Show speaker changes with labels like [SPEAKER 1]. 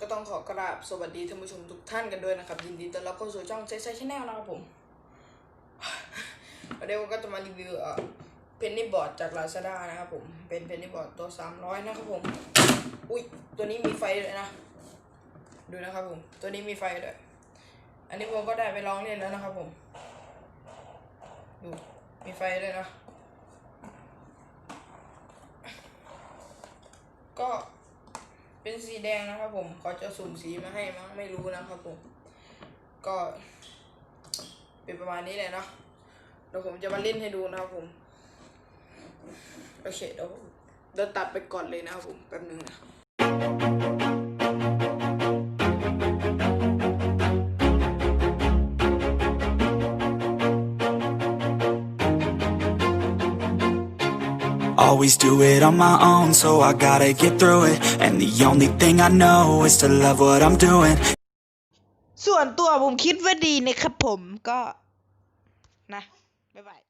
[SPEAKER 1] ก็ต้องขอกราบสวัสดีท่านผู้ชมทุกท่านกันด้วยนะครับ ยินดีต้อนรับเข้าสู่ช่องเซซชแนลนะครับผมวันนี้ผมก็จะมารีวิวเอ่อพนนี่บอร์ดจาก Lazada นะครับผม เป็นเพนนี่บอร์ดตัว300นะครับผม อุ้ยตัวนี้มีไฟเลยนะ ดูนะครับผม ตัวนี้มีไฟด้วยอันนี้ผมก็ได้ไปลองเล่นแล้วนะครับผม ดูมีไฟเลยนะ ก็ เป็นสีแดงนะครับผมเขาจะสุ่มสีมาให้มั้งไม่รู้นะครับผม ก็ เป็นประมาณนี้เลยเนาะเดี๋ยวผมจะมาเล่นให้ดูนะครับผม โอเคเดี๋ยวเดี๋ยวตัดไปก่อนเลยนะครับผมแป๊บนึงนะ
[SPEAKER 2] Always do it on my own, so I gotta get through it. And the only thing I know is to love what I'm doing.
[SPEAKER 1] ส่วนตัวผมคิดว่าดีนะครับผมก็ นะ บ๊ายบาย